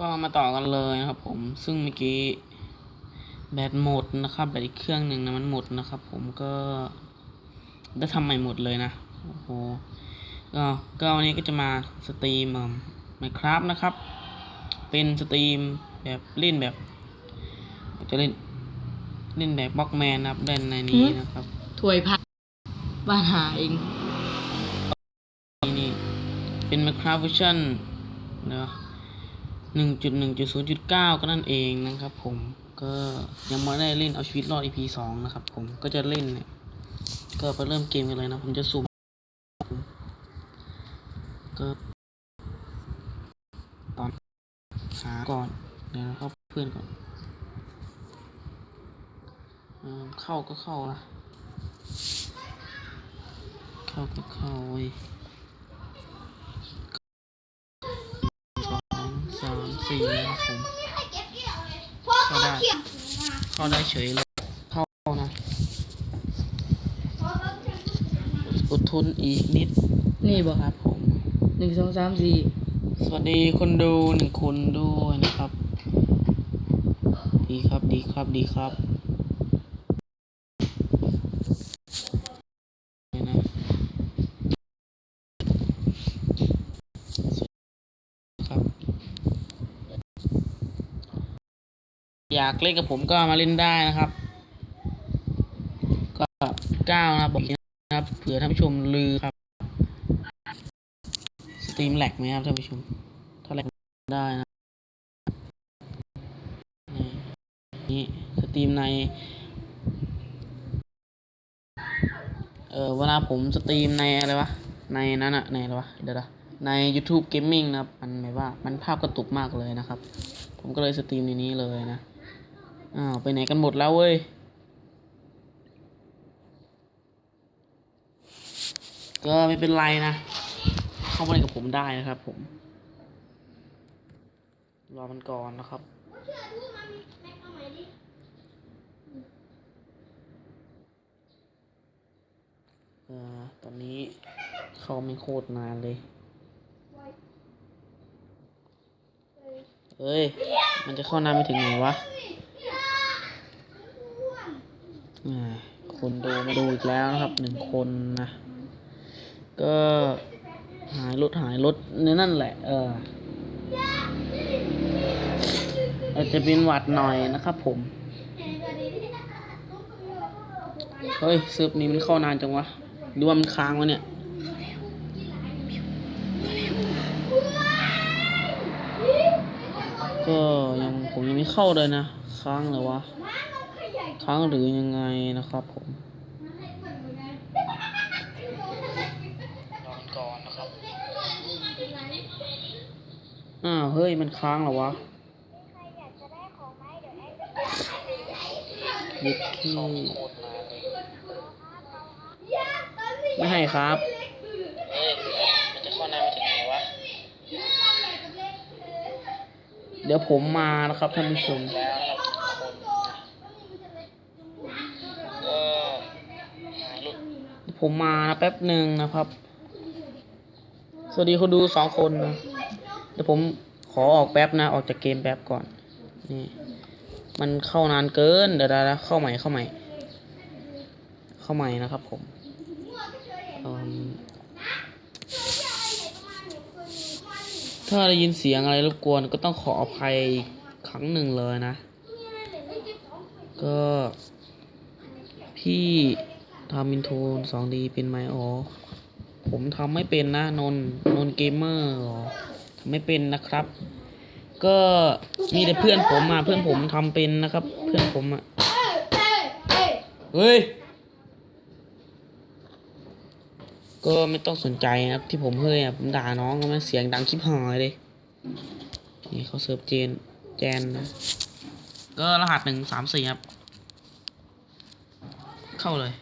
ก็มาต่อกันเลยนะครับผมซึ่งเมื่อกี้แบตหมดนะครับแบตอีกเครื่องหนึ่งนะมันหมดนะครับ ผมก็ได้ทำใหม่หมดเลยนะโอ้โหก็ก็วันนี้ก็จะมาสตรีมไมครับนะครับ เป็นสตรีมแบบเล่นแบบจะเล่นเล่นแบบบล็อกแมนนะครับเล่นในนี้นะครับถวยพักบ้านหาเองนี่เป็นไมครับเวอร์ชั่นเนาะ 1.1.0.9 ก็นั่นเองนะครับผมก็ยังไม่ได้เล่นเอาชีวิตรอด EP 2 นะครับผมก็จะเล่นเนี่ยก็ไปเริ่มเกมกันเลยนะ ผมจะสุ่มก็ตอนหาก่อนเดี๋ยวเข้าเพื่อนก่อนเข้าก็เข้าละเข้าก็เข้าเว้ย สามสี่นะครับผมเข้าได้ เข้าได้เฉยเลย เข้านะ อดทนอีกนิด นี่บอกครับผมหนึ่งสองสามสี่สวัสดีคนดูหนึ่งคนด้วยนะครับ ดีครับ ดีครับ ดีครับนี่นะครับ อยากเล่นกับผมก็มาเล่นได้นะครับ ก็เก้านะครับบอกนะครับเผื่อท่านผู้ชมลือครับสตรีมแหลกไหมครับท่านผู้ชมถ้าแหลกได้นะนี่สตรีมใน เออเวลาผมสตรีมในอะไรวะ ในนั้นอะในอะไรวะ เดี๋ยวนะใน YouTube Gaming นะครับ มันหมายว่ามันภาพกระตุกมากเลยนะครับ ผมก็เลยสตรีมในนี้เลยนะ อ้าวไปไหนกันหมดแล้วเว้ย ก็ไม่เป็นไรนะ เข้ามาเล่นกับผมได้นะครับผม รอมันก่อนนะครับเอ่อตอนนี้เขาไม่โคตรนานเลย เอ้ย มันจะเข้านานไปถึงไหนวะ คนดูมาดูอีกแล้วนะครับหนึ่งคนนะ ก็หายรถหายรถนี่นั่นแหละ เอออาจจะเป็นหวัดหน่อยนะครับผม เฮ้ยเซิร์ฟนี้มันเข้านานจังวะหรือว่ามันค้างวะเนี่ยก็ยังผมยังไม่เข้าเลยนะ ค้างเลยวะ ค้างหรือยังไงนะครับผมรอก่อนนะครับอ้าวเฮ้ยมันค้างเหรอวะยึดขี้ไม่ให้ครับเฮ้ยมันจะเข้านานไปถึงไหนวะเดี๋ยวผมมานะครับท่านผู้ชม ผมมาแป๊บหนึ่งนะครับ สวัสดีคนดูสองคนนะ เดี๋ยวผมขอออกแป๊บนะ ออกจากเกมแป๊บก่อน นี่ มันเข้านานเกิน เดี๋ยวๆๆเข้าใหม่เข้าใหม่ เข้าใหม่นะครับผมเอิ่มถ้าได้ยินเสียงอะไรรบกวนก็ต้องขออภัยอีกครั้งหนึ่งเลยนะ ก็พี่ ทำอินโทรสองดีเป็นไหมอ๋อ ผมทำไม่เป็นนะนนนนเกมเมอร์หรอทำไม่เป็นนะครับ ก็มีแต่เพื่อนผมมาเพื่อนผมทำเป็นนะครับ เพื่อนผมอะเฮ้ย ก็ไม่ต้องสนใจนะครับที่ผมเฮ้ยอะผมด่าน้องมันเสียงดังคลิปหายเลยนี่เขาเซิร์ฟเจนแจนนะก็รหัสหนึ่งสามสี่ครับ เข้าเลย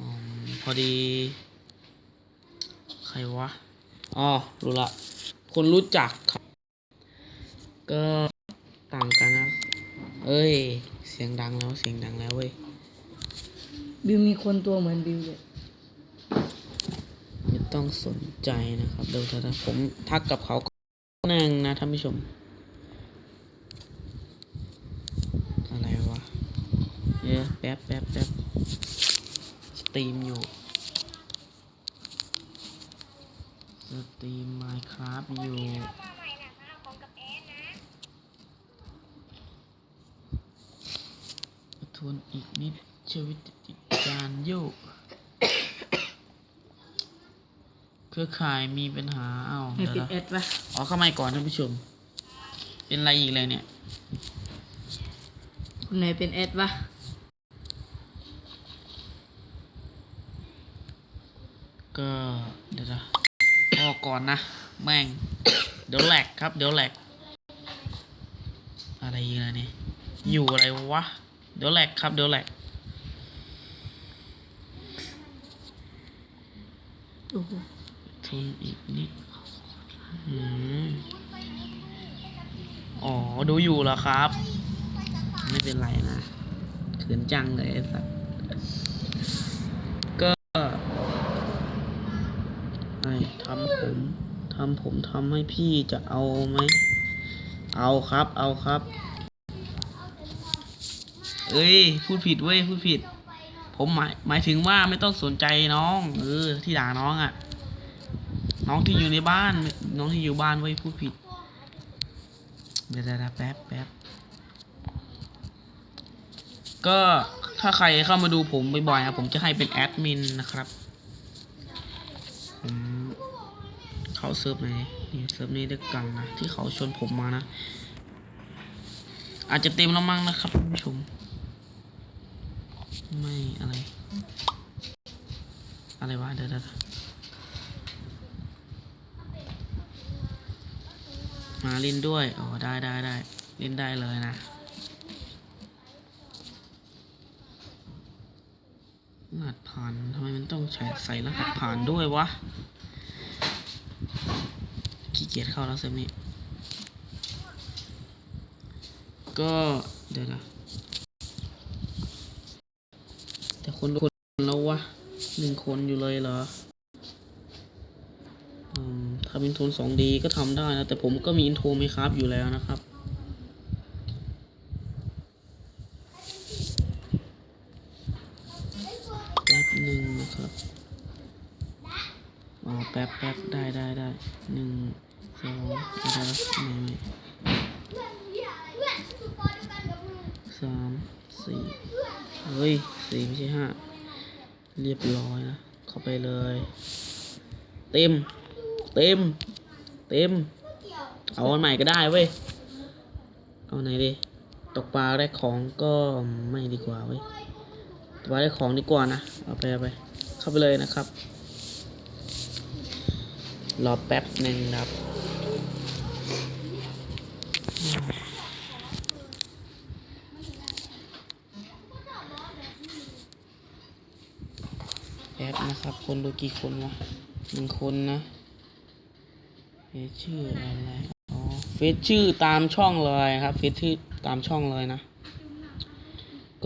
อม พอดี ใครวะอ๋อรู้ละ คนรู้จักครับก็ต่างกันนะเอ้ย เสียงดังแล้วเสียงดังแล้วเว้ย บิวมีคนตัวเหมือนบิวเลยไม่ต้องสนใจนะครับเดี๋ยวถ้าผมทักกับเขาหนึ่งนะท่านผู้ชม อะไรวะเดี๋ยวแป๊บแป๊บแป๊บส ตรีมอยู่สตรีม Minecraft อยู่ทวนอีกนิดชีวิตจิตการโยกเครือข่ายมีปัญหาเอ้าให้เดี๋ยวปิดนะแอดปะอ๋อเข้ามาก่อนท่านผู้ชม เป็นอะไรอีกเลยเนี่ยคนไหนเป็นแอดปะ ก็เดี๋ยวนะพอก่อนนะ แม่ง เดี๋ยวแหลกครับ เดี๋ยวแหลก อะไรอีกแล้วเนี่ อยู่อะไรวะ เดี๋ยวแหลกครับ เดี๋ยวแหลกโอ้โหทนอีกนิดอ๋อ ดูอยู่เหรอครับ ไม่เป็นไรนะเขินจังเลยสัสก็ไอ้ทำ ผมทำผมทำให้พี่จะเอาไหม เอาครับ เอาครับ เอ้ย พูดผิดเว้ย พูดผิด ผมหมายหมายถึงว่าไม่ต้องสนใจน้อง เออ ที่ด่าน้องอะ่ะ น้องที่อยู่ในบ้าน น้องที่อยู่บ้านไว้ย พูดผิด เดี๋ยวๆแป๊บแป๊บก็ถ้าใครเข้ามาดูผมบ่อยๆครับผมจะให้เป็นแอดมินนะครับ เขาเซิร์ฟไหนนี่เซิร์ฟนี้ด้วยกันนะที่เขาชวนผมมานะ อาจจะเต็มแล้วมั้งนะครับผู้ชม ไม่อะไร อะไรวะเดี๋ยวๆๆมาเล่นด้วยอ๋อได้ได้ได้เล่นได้เลยนะรหัสผ่านทำไมมันต้องใช้ใส่รหัสผ่านด้วยวะ กียจเข้าแล้วเซมนี้ ก็เดี๋ยวนะแต่คนคนแล้ววะหนึ่งคนอยู่เลยเหรออืมทำอินโทรสองดีก็ทำได้นะ แต่ผมก็มีอินโทรไหมครับอยู่แล้วนะครับ สี่เฮ้ยสี่ไม่ใช่ห้าเรียบร้อยนะ เข้าไปเลย เต็ม เต็ม เต็ม เอาอันใหม่ก็ได้เว้ย เอาไหนดี ตกปลาได้ของก็ไม่ดีกว่าเว้ยตกปลาได้ของดีกว่านะ เอาไปเอาไป เข้าไปเลยนะครับ รอแป๊บหนึ่งครับ แป๊บนะ คนดูกี่คนวะหนึ่งคนนะเฟซชื่ออะไรอ๋อเฟซชื่อตามช่องเลยครับเฟซชื่อตามช่องเลยนะ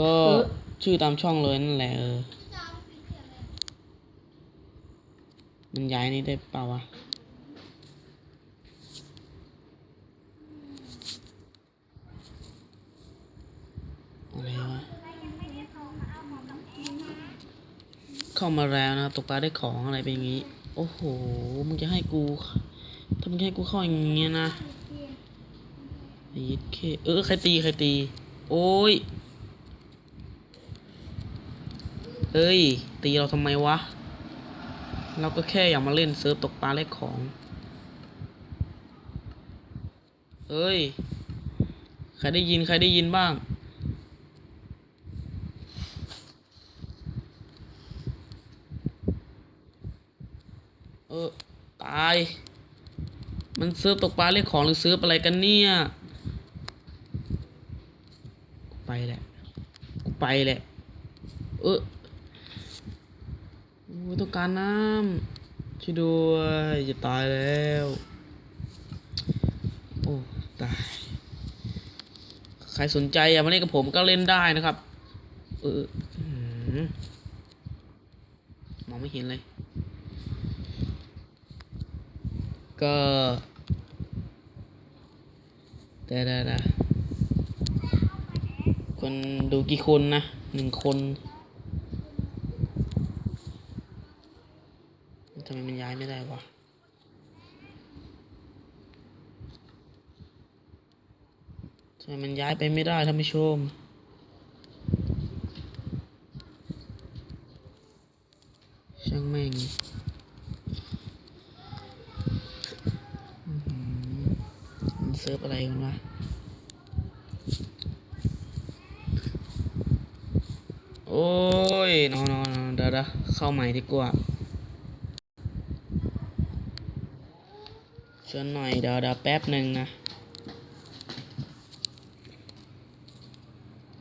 ก็ชื่อตามช่องเลยนั่นแหละเออมันย้ายนี่ได้เปล่าวะอะไรวะ เข้ามาแล้วนะตกปลาได้ของอะไรเป็นอย่างงี้ โอ้โห มึงจะให้กูถ้ามึงให้กูเข้าอย่างเงี้ยนะไอ้ยิดเคเออใครตีใครตี โอ้ยเอ้ย ตีเราทำไมวะ เราก็แค่อยากมาเล่นเซิร์ฟตกปลาแลกของ เอ้ย ใครได้ยินใครได้ยินบ้าง เออ ตาย มันซิร์ฟตกปลาเรียกของหรือซิร์ฟอะไรกันเนี่ยไปแหละกูไปแหละ เออต้องการน้ำช่วยด้วยจะตายแล้ว โอ้ ตาย ใครสนใจอยากมาเล่นกับผมก็เล่นได้นะครับ เอออื้อหือมองไม่เห็นเลย ก็แต่แต่แต่คนดูกี่คนนะหนึ่งคนทำไมมันย้ายไม่ได้วะทำไมมันย้ายไปไม่ได้ท่านผู้ชมช่างแม่งอื้อหือมันเซิร์ฟอะไรกันวะโอ้ยนอนนอนเดี๋ยวเดี๋ยวเข้าใหม่ดีกว่าเชิญหน่อยเดี๋ยวเดี๋ยวแป๊บหนึ่งนะ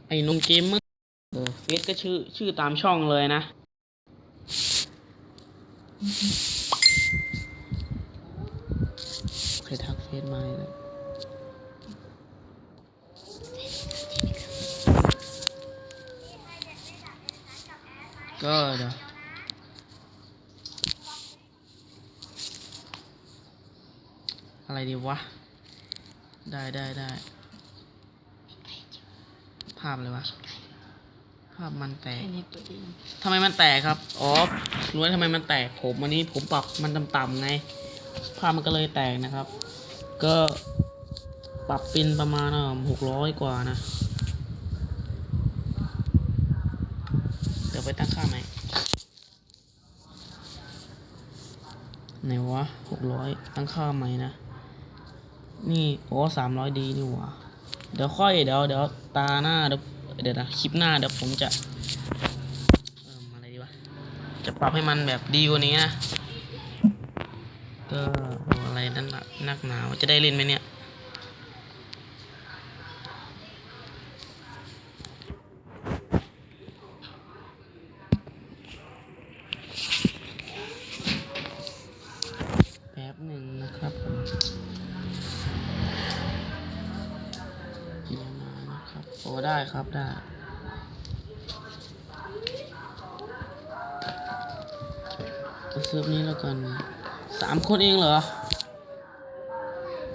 ไอ้นุ่มเกมเมอร์เออเฟซก็ชื่อชื่อตามช่องเลยนะ ใครทักเฟซมาเลย ก็เดี๋ยวอะไรดีวะ ได้ได้ได้ภาพเลยวะ ภาพมันแตกทำไมมันแตกครับ อ๋อรู้แล้วทำไมมันแตก ผมวันนี้ผมปรับมันต่ำๆไง ภาพมันก็เลยแตกนะครับ ก็ปรับเป็นประมาณหกร้อยกว่านะ เดี๋ยวไปตั้งค่าใหม่ ไหนวะหกร้อยตั้งค่าใหม่นะ นี่โอ้สามร้อยดีนี่วะเดี๋ยวค่อยเดี๋ยวเดี๋ยวตาหน้าเดี๋ยวเดี๋ยวนะคลิปหน้าเดี๋ยวผมจะเอ่ออะไรดีวะจะปรับให้มันแบบดีกว่านี้นะก็อะไรนั่นน่ะนักหนาว่าจะได้เล่นไหมเนี่ย อ้ได้ครับได้เซิร์ฟนี้แล้วกันสามคนเองเหรอ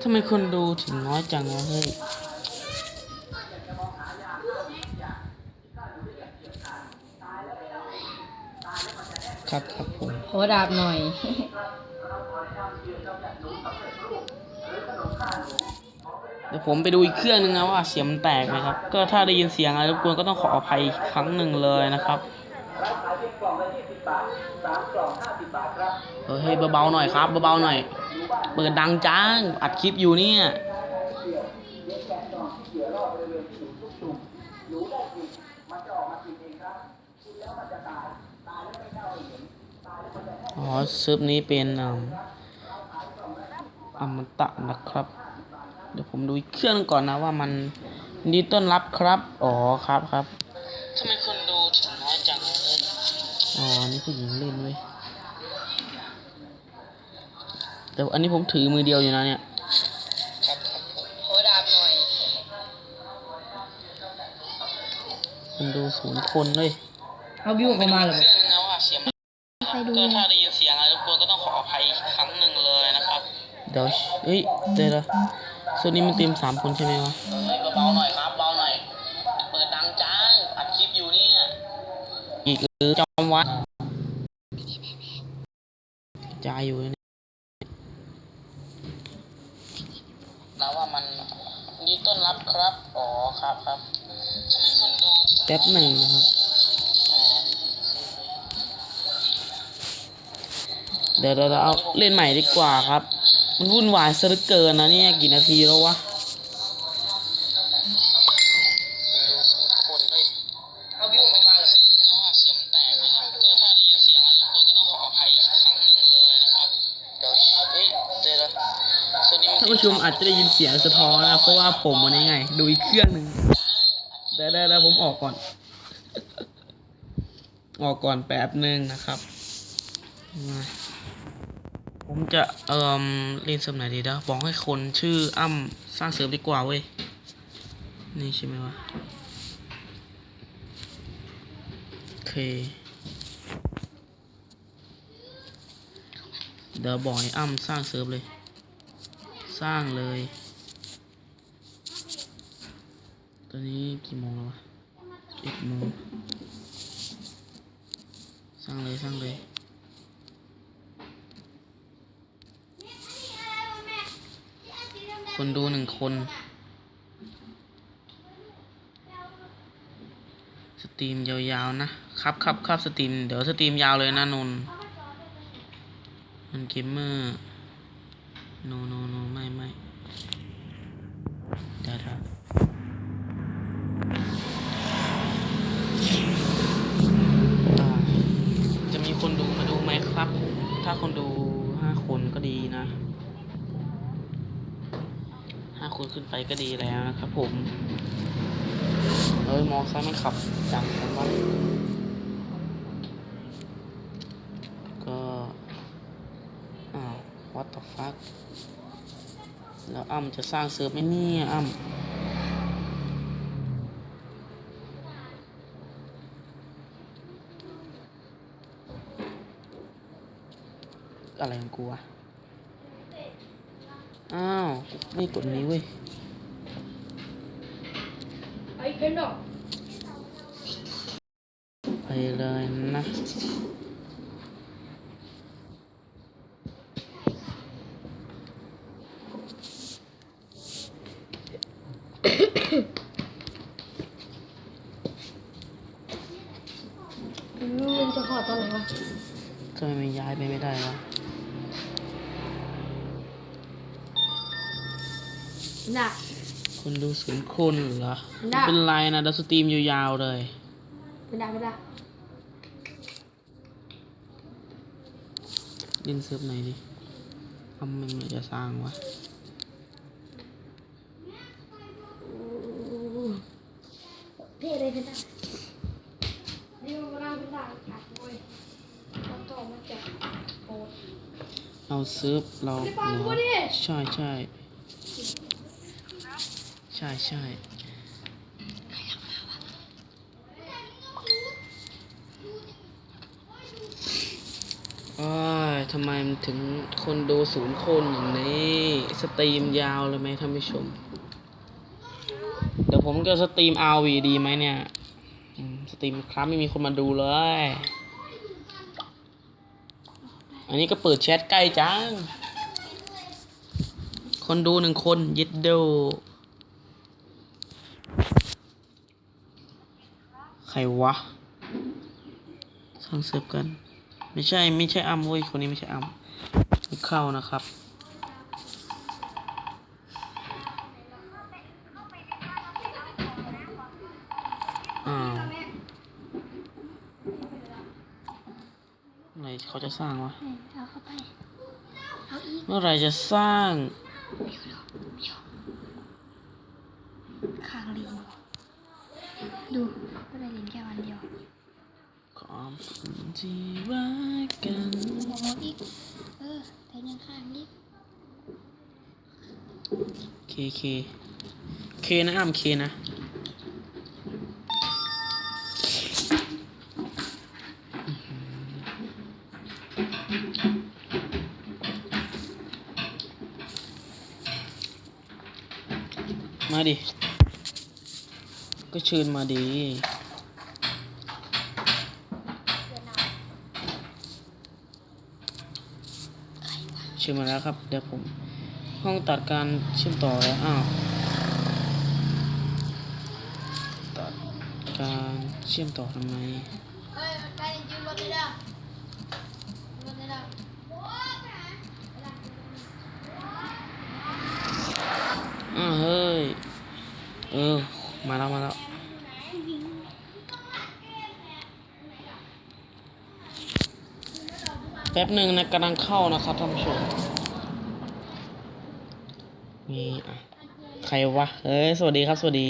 ทำไมคนดูถึงน้อยจังวะเฮ้ยครับครับผมขอดาบหน่อย ดี๋ยวผมไปดูอีกเครื่องนึงนะว่าเสียงมันแตกไหมครับ ก็ถ้าได้ยินเสียงอะไรรบกวนก็ต้องขออภัยอีกครั้งหนึ่งเลยนะครับเฮ้ยเบาๆหน่อยครับเบาๆหน่อย เปิดดังจังอัดคลิปอยู่เนี่ยอ๋อซึบนี้เป็นออมตะนะครับ เดี๋ยวผมดูอีกเครื่องก่อนนะว่ามันดีต้อนรับครับ อ๋อครับครับทำไมคนดูถึงน้อยจังเลยอ๋อนี่ผู้หญิงเล่นเว้ยแต่อันนี้ผมถือมือเดียวอยู่นะเนี่ยขอดาบหน่อยคนดูศูนย์คนเลยเอาบิวเข้ามาเลยเครื่องนึงนะว่าเสียงมันก็ถ้าได้ยินเสียงอะไรรบกวนก็ต้องขออภัยอีกครั้งหนึ่งเลยนะครับ เดี๋ยวเฮ้ยเดี๋ยวนะ ส่วนนี้มันเต็มสามคนใช่ไหมวะเฮ้ยเบาๆหน่อยครับเบาหน่อยเปิดดังจังอัดคลิปอยู่เนี่ยอีกหรือจอมวัดจายอยู่เนี่ยนะว่ามันยินต้อนรับครับอ๋อครับครับแป๊บหนึ่งนะครับเดี๋ยวเราเอาเล่นใหม่ดีกว่าครับ มันวุ่นวายซะเหลือเกินนะเนี่ยกี่นาทีแล้ววะถ้ามาเลยท่านผู้ชมอาจจะได้ยินเสียงสะท้อนนะเพราะว่าผมวันนี้ไง ดูอีกเครื่องหนึ่งเดี๋ยวเดี๋ยวเดี๋ยวผมออกก่อน ออกก่อนแป๊บหนึ่งนะครับมา ผมจะเอ่อเล่นเสมไหนดีนะบอกให้คนชื่ออ้ำสร้างเสริมดีกว่าเว้ย นี่ใช่ไหมวะ โอเค เดี๋ยวบอกให้อ้ำสร้างเซิร์ฟเลย สร้างเลย ตอนนี้กี่โมงแล้ววะเอ็ดโมง สร้างเลย สร้างเลย คนดูหนึ่งคน สตรีมยาวๆ นะ ครับครับครับสตรีม เดี๋ยวสตรีมยาวเลยนะนนท์มันเกมเมอร์โนโนโนไม่ไม่ได้ได้อ่าจะมีคนดูมาดูไหมครับ ถ้าคนดูห้าคนก็ดีนะ ห้า คนขึ้นไปก็ดีแล้วนะครับผมเอ้ยมองซ้ายมันขับจังผมว่าก็อ้าว what the fuck แล้วอ้ำจะสร้างเซิร์ฟไหมเนี่ยอ้ำอะไรของกูวะ อ้าว ไม่กดนี้เว้ยไปเลยนะมันจะขอตอนไหนวะทำไมมันย้ายไปไม่ได้วะ น่ะคนดูศูนย์คนเหรอได้ ไม่เป็นไรนะเดัสตรีมยาวๆเลย ไม่ได้ไม่ได้เล่นเซิร์ฟไหนดิทำมันมันจะสร้างวะ เพ่ได้ไม่ได้นี่มันร่างเป็นร่างอัดเว้ยต้องต่อมาจากโอ๊ตเอาเซิร์ฟเราไม่ฟังเหรกูอดิใช่ใช่ใช่ใช่ทำไมมันถึงคนดูศูนย์คนอย่างนี้ สตรีมยาวเลยไหมท่านผู้ชม เดี๋ยวผมจะสตรีม RV ดีไหมเนี่ย สตรีมครับไม่มีคนมาดูเลย อันนี้ก็เปิดแชทใกล้จัง คนดูหนึ่งคนย็ดโด ใครวะสร้างเซิร์ฟกัน ไม่ใช่ไม่ใช่อัมเว้ยคนนี้ไม่ใช่อัมไม่เข้านะครับอ้าวไหนเขาจะสร้างวะเอาเข้าไปเอาอีกเมื่อไหรจะสร้าง คางลิง ดูก็ได้ลิงแค่วันเดียว ข อบคุณที่รักกันหัวอีก เออแต่ยังข้างอีกเคเคเคนะอ้ำเคนะมาดิ ก็เชิญมาดี เชิญมาแล้วครับ เดี๋ยวผมห้องตัดการเชื่อมต่อแล้วอ้าวตัดการเชื่อมต่อทำไมอ้าวเฮ้ย เออ มาแล้ว มาแล้ว แป๊บหนึ่งนะกำลังเข้านะครับท่านผู้ชมนี่อะใครวะเฮ้ยสวัสดีครับ สวัสดี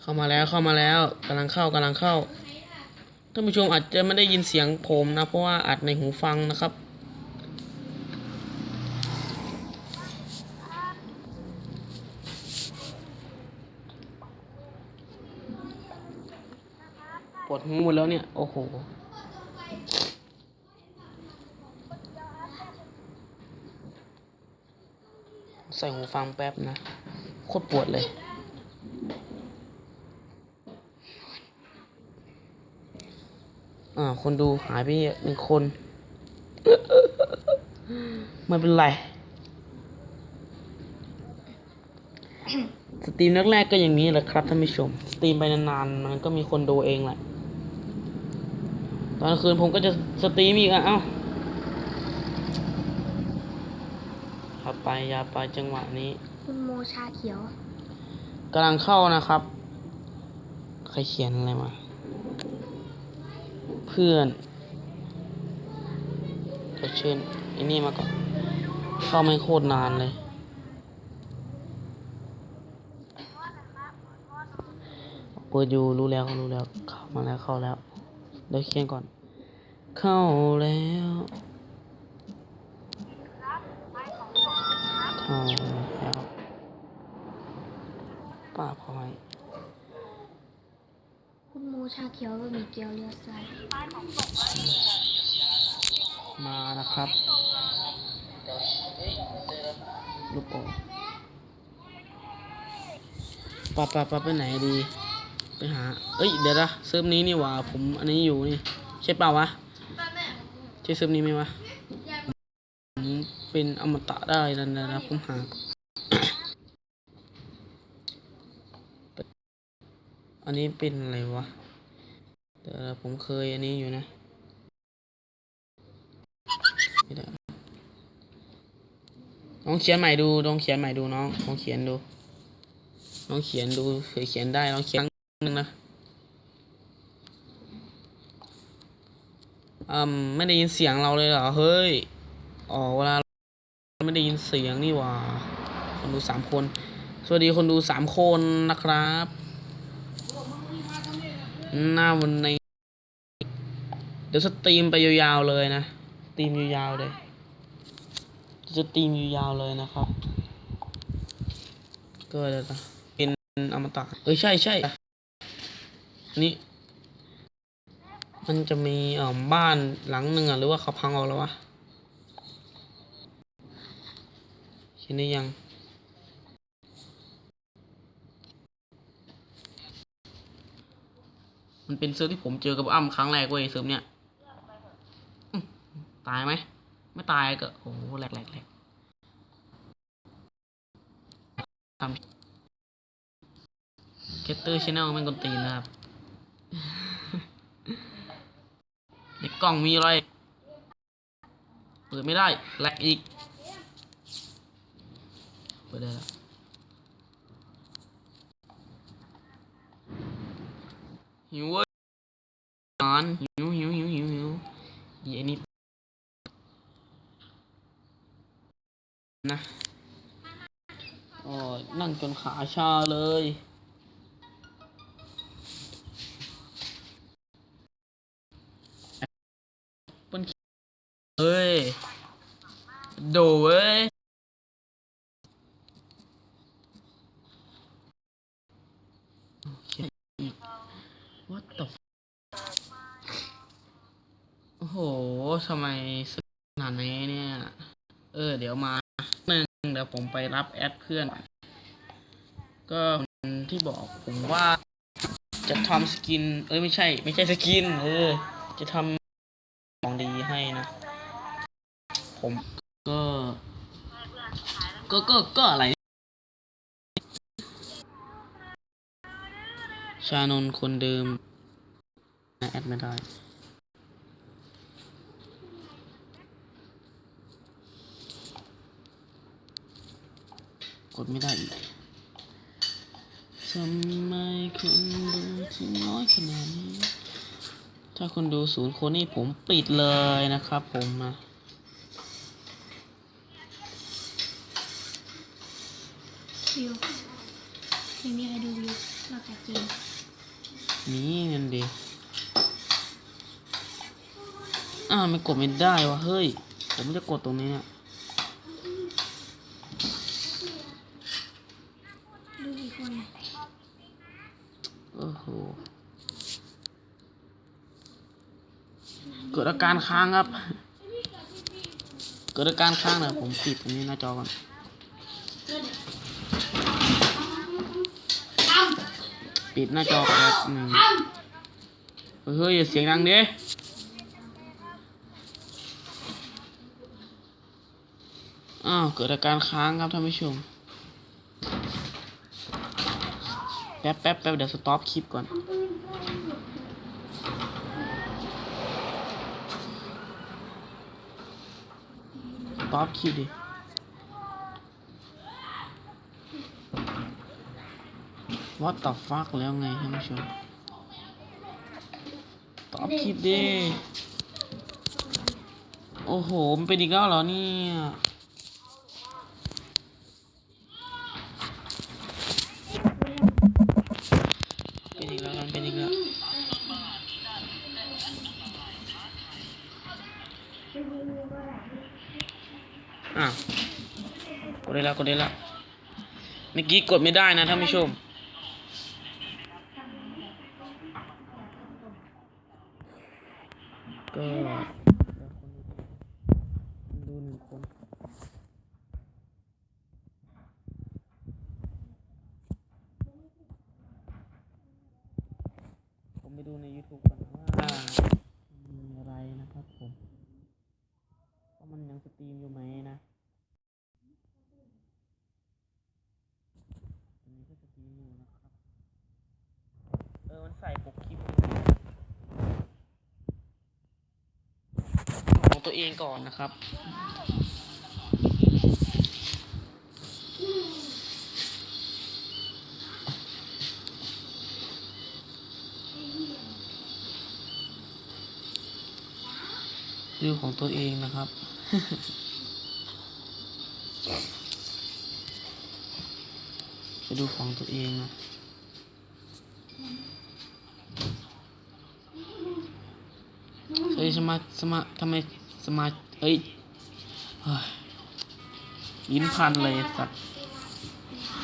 เข้ามาแล้วเข้ามาแล้วกำลังเข้ากำลังเข้าท่านผู้ชมอาจจะไม่ได้ยินเสียงผมนะ เพราะว่าอัดในหูฟังนะครับ หมดแล้วเนี่ย โอ้โห ใส่หูฟังแป๊บนะ โคตรปวดเลย อ่า คนดูหายไปหนึ่งคน ไม่เป็นไร สตรีมแรกๆก็อย่างนี้แหละครับท่านผู้ชม สตรีมไปนานๆ มันก็มีคนดูเองแหละ ตอนกลางคืนผมก็จะสตรีมอีกอะเอ้าขับไปอยาไปจังหวะนี้ คุณโมชาเขียวกำลังเข้านะครับ ใครเขียนอะไรมา เพื่อนเดี๋ยวเชิญไอ้นี่มาก่อน เข้าไม่โคตรนานเลย เปิดอยู่รู้แล้วรู้แล้ว เข้ามาแล้วเข้าแล้ว เดี๋ยวเขียนก่อน เข้าแล้วเข้าแล้วป้าพอยคุณโมชาเขียวบะหมี่เกี๊ยวเลี้ยวซ้ายมานะครับลูกโป่งปะปะปะไปไหนดี ไปหา เอ้ย เดี๋ยวนะเซิร์ฟนี้นี่หว่า ผมอันนี้อยู่นี่ ใช่เปล่าวะ ใช่เซิร์ฟนี้ไหมวะ ผมเป็นอมตะได้นั่นนะผมหาอันนี้เป็นอะไรวะ เดี๋ยวผมเคยอันนี้อยู่นะไม่ได้องเขียนใหม่ดูลองเขียนใหม่ดู น้องลองเขียนดูลองเขียนดูเคยเขียนได้ลองเขียน นึงนะอืมไม่ได้ยินเสียงเราเลยเหรอ เฮ้ย อ๋อ เวลา ไม่ได้ยินเสียงนี่หว่า คนดูสามคน สวัสดีคนดูสามคนนะครับ หน้าวันในเดี๋ยวสตรีมไปยาวๆเลยนะสตรีมยาวๆเลย จะสตรีมยาวๆเลยนะครับ ก็เดี๋ยวนะเป็นอมตะเอ้ยใช่ใช่ นี่มันจะมีเอ่อบ้านหลังหนึ่งอะ หรือว่าเขาพังออกแล้ววะเห็นได้ยัง มันเป็นเซิร์ฟที่ผมเจอกับอ้ำครั้งแรกเว้ยเซิร์ฟเนี้ยตายไหม ไม่ตายก็ โอ้โหแหลกแหลกแหลกทำเกตเตอร์ชแนลมันกนตีนนะครับ ใน กล่องมีอะไร เปิดไม่ได้แลกอีก เปิดได้แล้วหิวเว้ยนอนหิวหิวหิวหิวหิวเย็นนิดนะอ้ยนั่งจนขาชาเลย โดเว้ย What the f- โอ้โหทำไมสนานี้เนี่ย เออ เดี๋ยวมาหนึ่งเดี๋ยวผมไปรับแอดเพื่อน ก็ที่บอกผมว่าจะทำสกิน เอ้ย ไม่ใช่ ไม่ใช่สกิน เออ จะทำของดีให้นะ ผม ก็ก็ก็ก็อะไร ชานนคนเดิมแอดไม่ได้ กดไม่ได้อีกทำไมคนดูถึงน้อยขนาดนี้ ถ้าคนดูศูนย์คนนี่ผมปิดเลยนะครับผมนะ วิวไม่มีใครดูวิวนอกจากเจมนี่เงินดีอ้าวไม่กดไม่ได้วะเฮ้ย ผมจะกดตรงนี้เนี่ยดูกี่คนโอ้โหเกิดอาการค้างครับ เกิดอาการค้างนะผมปิดตรงนี้หน้าจอก่อน เกิด ปิดหน้าจอแป๊บหนึ่งเฮ้ยอย่าเสียงดังดิอ้าวเกิดอาการค้างครับท่านผู้ชม แป๊บแป๊บแป๊บเดี๋ยวสต็อปคลิปก่อน สต็อปคลิปดิ What the fuck แล้วไงท่านผู้ชมตอบคลิปดิโอ้โห มันเป็นอีกแล้วเหรอเนี่ยเป็นอีกแล้วมันเป็นอีกแล้วอะกดได้แล้วกดได้แล้วเมื่อกี้กดไม่ได้นะท่านผู้ชม ก็ดูหนึ่งคน ผมไปดูใน YouTube ก่อนนะว่ามีอะไรนะครับผมว่ามันยังสตรีมอยู่ไหมนะอันนี้ก็สตรีมอยู่นะครับ เออ มันใส่ปกคลิปของ ตัวเองก่อนนะครับ ดูของตัวเองนะครับไปดูของตัวเองนะเฮ้ยสมาสมาทำไม สมาเอ้ยเฮ้ยลิ้นพันเลยสัตว์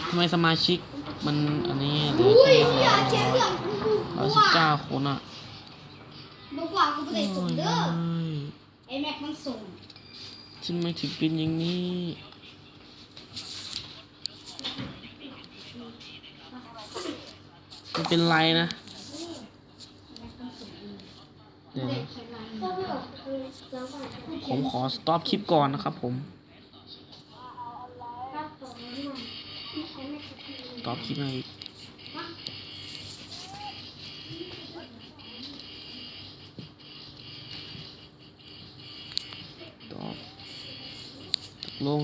ทำไมสมาชิกมันอันนี้เหลือแค่ร้อยร้อยสิบเก้าคนอะบอกว่ากูไม่ได้โอ้ส่งยเด้อไม่ไอ้แม็กมันส่งทำไมถึงเป็นอย่างนี้มันเป็นไรนะ เดี๋ยวนะ ก็ไม่ออกคือแล้วก็ ผมขอสต็อปคลิปก่อนนะครับผมสต็อปคลิปหน่อยตอบลง